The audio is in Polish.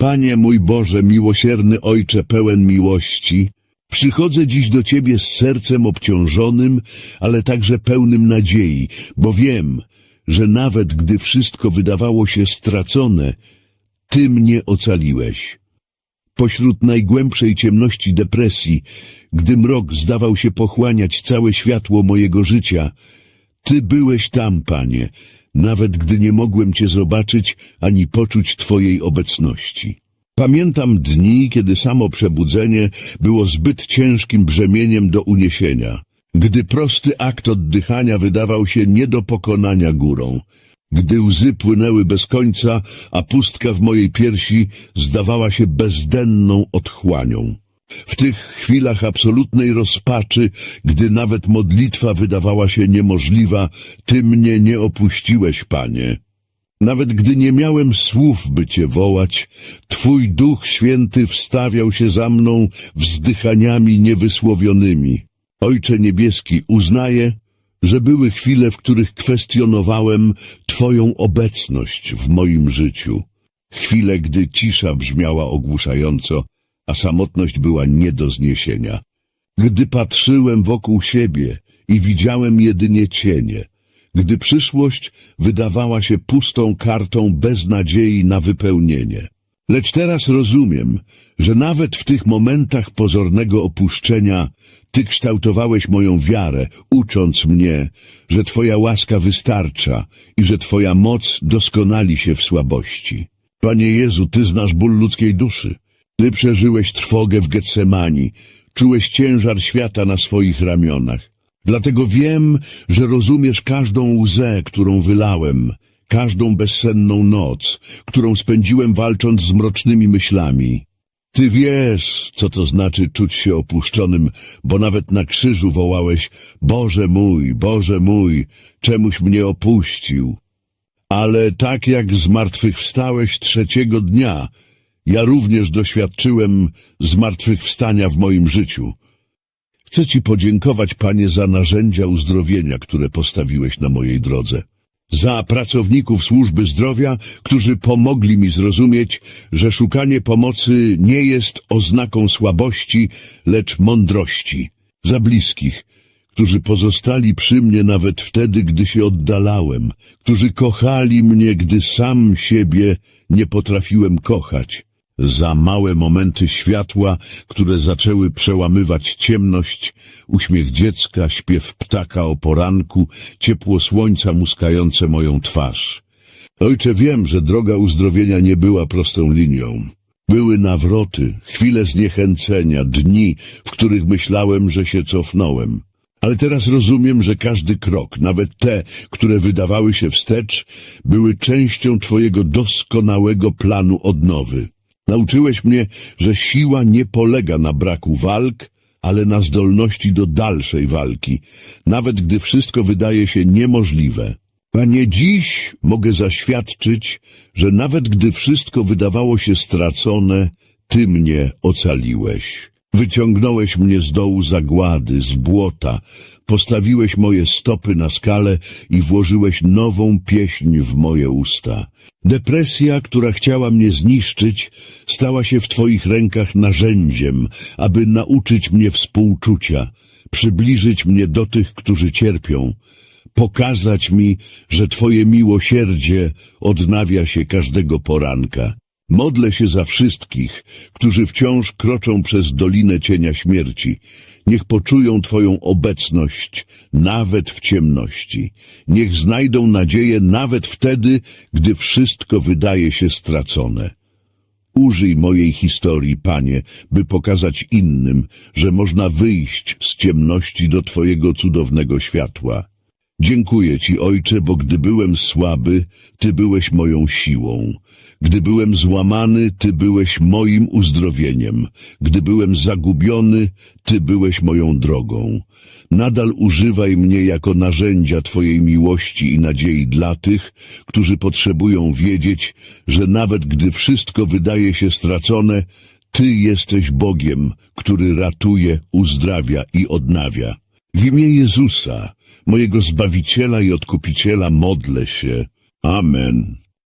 Panie mój Boże, miłosierny Ojcze pełen miłości, przychodzę dziś do Ciebie z sercem obciążonym, ale także pełnym nadziei, bo wiem, że nawet gdy wszystko wydawało się stracone, Ty mnie ocaliłeś. Pośród najgłębszej ciemności depresji, gdy mrok zdawał się pochłaniać całe światło mojego życia, Ty byłeś tam, Panie, nawet gdy nie mogłem Cię zobaczyć ani poczuć Twojej obecności. Pamiętam dni, kiedy samo przebudzenie było zbyt ciężkim brzemieniem do uniesienia, gdy prosty akt oddychania wydawał się nie do pokonania górą, gdy łzy płynęły bez końca, a pustka w mojej piersi zdawała się bezdenną otchłanią. W tych chwilach absolutnej rozpaczy, gdy nawet modlitwa wydawała się niemożliwa, Ty mnie nie opuściłeś, Panie. Nawet gdy nie miałem słów, by Cię wołać, Twój Duch Święty wstawiał się za mną wzdychaniami niewysłowionymi. Ojcze Niebieski, uznaję, że były chwile, w których kwestionowałem Twoją obecność w moim życiu. Chwile, gdy cisza brzmiała ogłuszająco, a samotność była nie do zniesienia. Gdy patrzyłem wokół siebie i widziałem jedynie cienie, gdy przyszłość wydawała się pustą kartą bez nadziei na wypełnienie. Lecz teraz rozumiem, że nawet w tych momentach pozornego opuszczenia Ty kształtowałeś moją wiarę, ucząc mnie, że Twoja łaska wystarcza i że Twoja moc doskonali się w słabości. Panie Jezu, Ty znasz ból ludzkiej duszy. Ty przeżyłeś trwogę w Getsemani, czułeś ciężar świata na swoich ramionach. Dlatego wiem, że rozumiesz każdą łzę, którą wylałem, każdą bezsenną noc, którą spędziłem walcząc z mrocznymi myślami. Ty wiesz, co to znaczy czuć się opuszczonym, bo nawet na krzyżu wołałeś Boże mój, Boże mój, czemuś mnie opuścił. Ale tak jak zmartwychwstałeś trzeciego dnia, ja również doświadczyłem zmartwychwstania w moim życiu. Chcę Ci podziękować, Panie, za narzędzia uzdrowienia, które postawiłeś na mojej drodze. Za pracowników służby zdrowia, którzy pomogli mi zrozumieć, że szukanie pomocy nie jest oznaką słabości, lecz mądrości. Za bliskich, którzy pozostali przy mnie nawet wtedy, gdy się oddalałem, którzy kochali mnie, gdy sam siebie nie potrafiłem kochać za małe momenty światła, które zaczęły przełamywać ciemność, uśmiech dziecka, śpiew ptaka o poranku, ciepło słońca muskające moją twarz. Ojcze, wiem, że droga uzdrowienia nie była prostą linią. Były nawroty, chwile zniechęcenia, dni, w których myślałem, że się cofnąłem. Ale teraz rozumiem, że każdy krok, nawet te, które wydawały się wstecz, były częścią Twojego doskonałego planu odnowy. Nauczyłeś mnie, że siła nie polega na braku walk, ale na zdolności do dalszej walki, nawet gdy wszystko wydaje się niemożliwe. Panie, dziś mogę zaświadczyć, że nawet gdy wszystko wydawało się stracone, Ty mnie ocaliłeś. Wyciągnąłeś mnie z dołu zagłady, z błota, postawiłeś moje stopy na skalę i włożyłeś nową pieśń w moje usta. Depresja, która chciała mnie zniszczyć, stała się w Twoich rękach narzędziem, aby nauczyć mnie współczucia, przybliżyć mnie do tych, którzy cierpią, pokazać mi, że Twoje miłosierdzie odnawia się każdego poranka. Modlę się za wszystkich, którzy wciąż kroczą przez dolinę cienia śmierci. Niech poczują Twoją obecność, nawet w ciemności. Niech znajdą nadzieję nawet wtedy, gdy wszystko wydaje się stracone. Użyj mojej historii, Panie, by pokazać innym, że można wyjść z ciemności do Twojego cudownego światła. Dziękuję Ci, Ojcze, bo gdy byłem słaby, Ty byłeś moją siłą. Gdy byłem złamany, Ty byłeś moim uzdrowieniem. Gdy byłem zagubiony, Ty byłeś moją drogą. Nadal używaj mnie jako narzędzia Twojej miłości i nadziei dla tych, którzy potrzebują wiedzieć, że nawet gdy wszystko wydaje się stracone, Ty jesteś Bogiem, który ratuje, uzdrawia i odnawia. W imię Jezusa, mojego Zbawiciela i Odkupiciela modlę się. Amen.